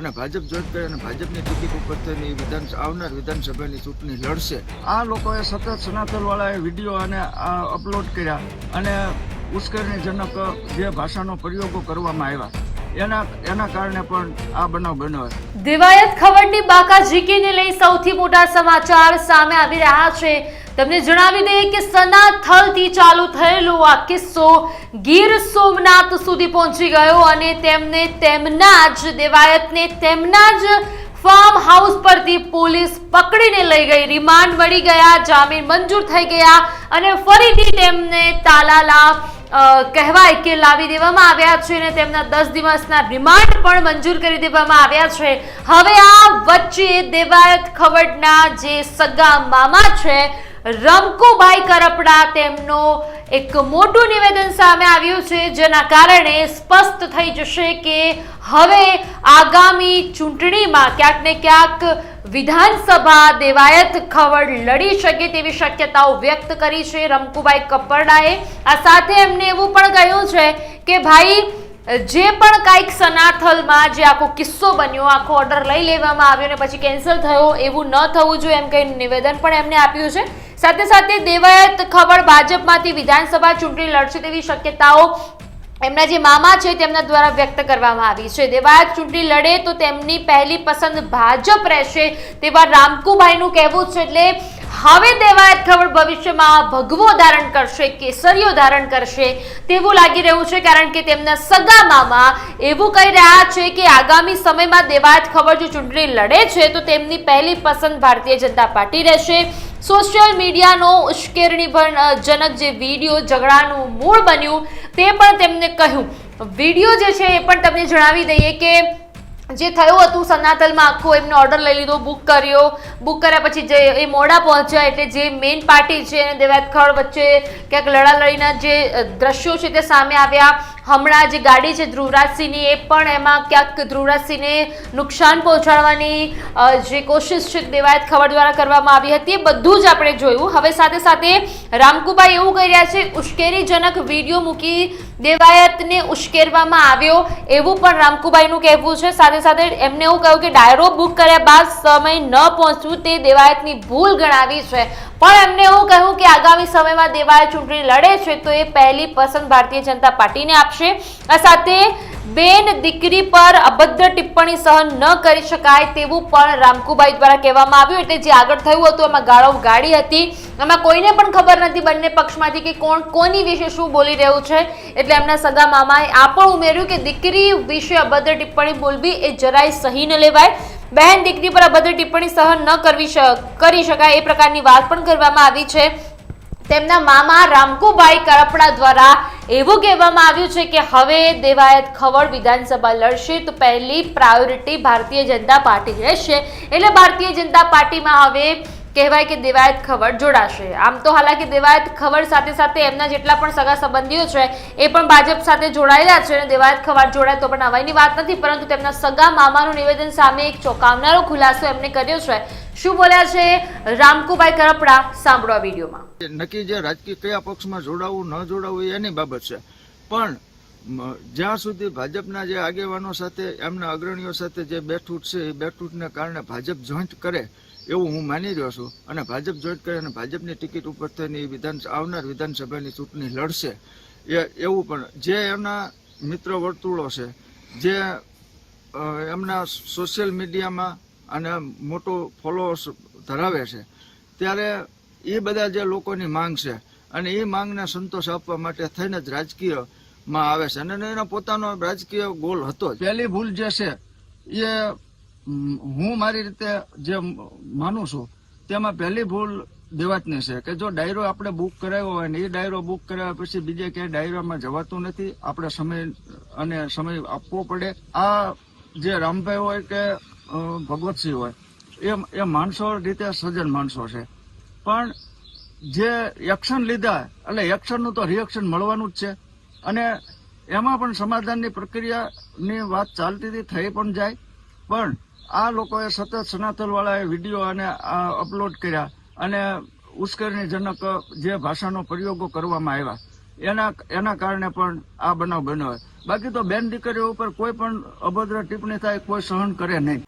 અને ભાજપ જોઈન કરે અને ભાજપની ટિકિટ ઉપર થઈને વિધાન આવનાર વિધાનસભાની ચૂંટણી લડશે. આ લોકોએ સતત સનાતનવાળાએ વીડિયો અને અપલોડ કર્યા અને ઉશ્કેરણીજનક જે ભાષાનો પ્રયોગો કરવામાં આવ્યા. એના એના કારણે પણ આ બનાવ બન્યો દિવાયત ખબરની બાકા ઝીકીને લઈ સૌથી મોટા સમાચાર સામે આવી રહ્યા છે. તમને જણાવી દઈએ કે સનાથલથી ચાલુ થયેલો આ કિસ્સો ગીર સોમનાથ સુધી પહોંચી ગયો અને તેમને તેમના જ દેવાયતને તેમના જ ફાર્મ હાઉસ પરથી પોલીસ પકડીને લઈ ગઈ. રિમાન્ડ મળી ગયા, જામીન મંજૂર થઈ ગયા અને ફરીથી તેમને તાલાલા કહેવાય કે લાવી દેવામાં આવ્યા છે અને તેમના દસ દિવસના રિમાન્ડ પણ મંજૂર કરી દેવામાં આવ્યા છે. હવે આ વચ્ચે દેવાયત ખવડના જે સગા મામા છે રમકુભાઈ કરપડા તેમનો એક મોટું નિવેદન સામે આવ્યું છે, જેના કારણે સ્પષ્ટ થઈ જશે કે હવે આગામી ચૂંટણીમાં ક્યાંક ને ક્યાંક વિધાનસભા દેવાયત ખવડ લડી શકે તેવી શક્યતાઓ વ્યક્ત કરી છે રમકુભાઈ કપરડાએ. આ સાથે એમને એવું પણ કહ્યું છે કે ભાઈ જે પણ કાંઈક સનાથલમાં જે આખો કિસ્સો બન્યો, આખો ઓર્ડર લઈ લેવામાં આવ્યો ને પછી કેન્સલ થયો, એવું ન થવું જોઈએ એમ કઈ નિવેદન પણ એમને આપ્યું છે. સાથે સાથે દેવાયત ખબર ભાજપમાંથી વિધાનસભા ચૂંટણી લડશે તેવી શક્યતાઓ એમના જે મામા છે તેમના દ્વારા વ્યક્ત કરવામાં આવી છે. દેવાયત ચૂંટણી લડે તો તેમની પહેલી પસંદ ભાજપ રહેશે તેવા રામકુભાઈનું કહેવું છે. એટલે હવે દેવાયત ખબર ભવિષ્યમાં ભગવો ધારણ કરશે, કેસરીઓ ધારણ કરશે, તેવું લાગી રહ્યું છે કારણ કે તેમના સગા મામા એવું કહી રહ્યા છે કે આગામી સમયમાં દેવાયત ખબર જો ચૂંટણી લડે છે, તો તેમની પહેલી પસંદ ભારતીય જનતા પાર્ટી રહેશે. સોશિયલ મીડિયાનો ઉશ્કેરણીજનક જે વીડિયો ઝઘડાનું મૂળ બન્યું, તે પણ તેમને કહ્યું. વીડિયો જે છે એ પણ તમને જણાવી દઈએ કે જે થયું હતું સનાતલમાં આખો એમનો ઓર્ડર લઈ લીધો બુક કર્યો. બુક કર્યા પછી જે એ મોડા પહોંચ્યા એટલે જે મેઇન પાર્ટી છે અને દેવાતખળ વચ્ચે ક્યાંક લડાલડીના જે દ્રશ્યો છે તે સામે આવ્યા. હમણાં જે ગાડી છે ધ્રુવરાજસિંહની, એ પણ એમાં ક્યાંક ધ્રુવરાજસિંહને નુકસાન પહોંચાડવાની જે કોશિશ છે દેવાયત ખબર દ્વારા કરવામાં આવી હતી, એ બધું જ આપણે જોયું. હવે સાથે સાથે રામકુભાઈ એવું કહી રહ્યા છે, ઉશ્કેરીજનક વીડિયો મૂકી દેવાયતને ઉશ્કેરવામાં આવ્યો, એવું પણ રામકુભાઈનું કહેવું છે. સાથે સાથે એમને એવું કહ્યું કે ડાયરો બુક કર્યા બાદ સમય ન પહોંચવું તે દેવાયતની ભૂલ ગણાવી છે. પણ એમને એવું કહ્યું કે આગામી સમયમાં દેવાયત ચૂંટણી લડે છે, તો એ પહેલી પસંદ ભારતીય જનતા પાર્ટીને આપશે આ સાથે બેન દીકરી પર અભદ્ર ટિપ્પણી સહન ન કરી શકાય તેવું પણ રામકુભાઈ દ્વારા કહેવામાં આવ્યું. એટલે જે આગળ થયું હતું, એમાં ગાળો ગાડી હતી. એમાં કોઈને પણ ખબર નથી બંને પક્ષમાંથી કે કોણ કોની વિશે શું બોલી રહ્યું છે. એટલે એમના સગા મામાએ આ પણ ઉમેર્યું કે દીકરી વિશે અભદ્ર ટિપ્પણી બોલવી એ જરાય સહી ન લેવાય. બહેન દીકરી પર અભદ્ર ટિપ્પણી સહન ન કરવી કરી શકાય એ પ્રકારની વાત પણ કરવામાં આવી છે. તેમના મામા રામકુભાઈ કરપડા દ્વારા એવું કહેવામાં આવ્યું છે કે હવે દેવાયત ખવડ વિધાનસભા લડશે તો પહેલી પ્રાયોરિટી ભારતીય જનતા પાર્ટી રહેશે. એટલે ભારતીય જનતા પાર્ટીમાં હવે કહેવાય કે દેવાયત ખવડ જોડાશે. આમ તો હાલાકી દેવાયત ખવડ સાથે સાથે એમના જેટલા પણ સગા સંબંધીઓ છે, એ પણ ભાજપ સાથે જોડાયેલા છે અને દેવાયત ખવડ જોડાય તો પણ નવાઈની વાત નથી, પરંતુ તેમના સગા મામાનું નિવેદન સામે એક ચોંકાવનારો ખુલાસો એમને કર્યો છે. શું બોલ્યા છે? રામકુભાઈ કરપડા, સાંભળો આ વિડીયોમાં. નક્કી જે રાજકીય કયા પક્ષમાં જોડાવું, ન જોડાવું એની બાબત છે. પણ જ્યાં સુધી ભાજપના જે આગેવાનો સાથે, એમના અગ્રણીઓ સાથે જે બેઠૂટ છે, એ બેઠૂટને કારણે ભાજપ જોઈન્ટ કરે, એવું હું માની રહ્યો છું. અને ભાજપ જોઈન્ટ કરે અને ભાજપની ટિકિટ ઉપર થઈને એ વિધાન આવનાર વિધાનસભાની ચૂંટણી લડશે. એ, એવું પણ, જે એમના મિત્ર વર્તુળો છે, જે એમના સોશિયલ મીડિયામાં અને મોટો ફોલોઅર્સ ધરાવે છે. ત્યારે એ બધા જે લોકોની માંગ છે અને એ માંગને સંતોષ આપવા માટે થઈને જ રાજકીયમાં આવે છે. અને એનો પોતાનો રાજકીય ગોલ હતો પહેલી ભૂલ જે છે, એ હું મારી રીતે જે માનું છું, તેમાં પહેલી ભૂલ દેવાતની છે કે જો ડાયરો આપણે બુક કરાવ્યો હોય ને એ ડાયરો બુક કરાવ્યા પછી બીજે ક્યાંય ડાયરામાં જવાતું નથી, આપણે સમય અને સમય આપવો પડે. આ જે રામભાઈ હોય કે ભગવતસિંહ હોય. એ એ માણસો રીતે સજ્જન માણસો છે. પણ જે એક્શન લીધા, એટલે એક્શનનું તો રિએક્શન મળવાનું જ છે. અને એમાં પણ સમાધાનની પ્રક્રિયાની વાત ચાલતી હતી થઈ પણ જાય. પણ આ લોકોએ સતત સનાતનવાળાએ વીડિયો અને અપલોડ કર્યા અને ઉશ્કેરણીજનક જે ભાષાનો પ્રયોગો કરવામાં આવ્યા, એના એના કારણે પણ આ બનાવ બન્યો બાકી તો બેન દીકરીઓ ઉપર કોઈ પણ અભદ્ર ટિપ્પણી થાય, કોઈ સહન કરે નહીં.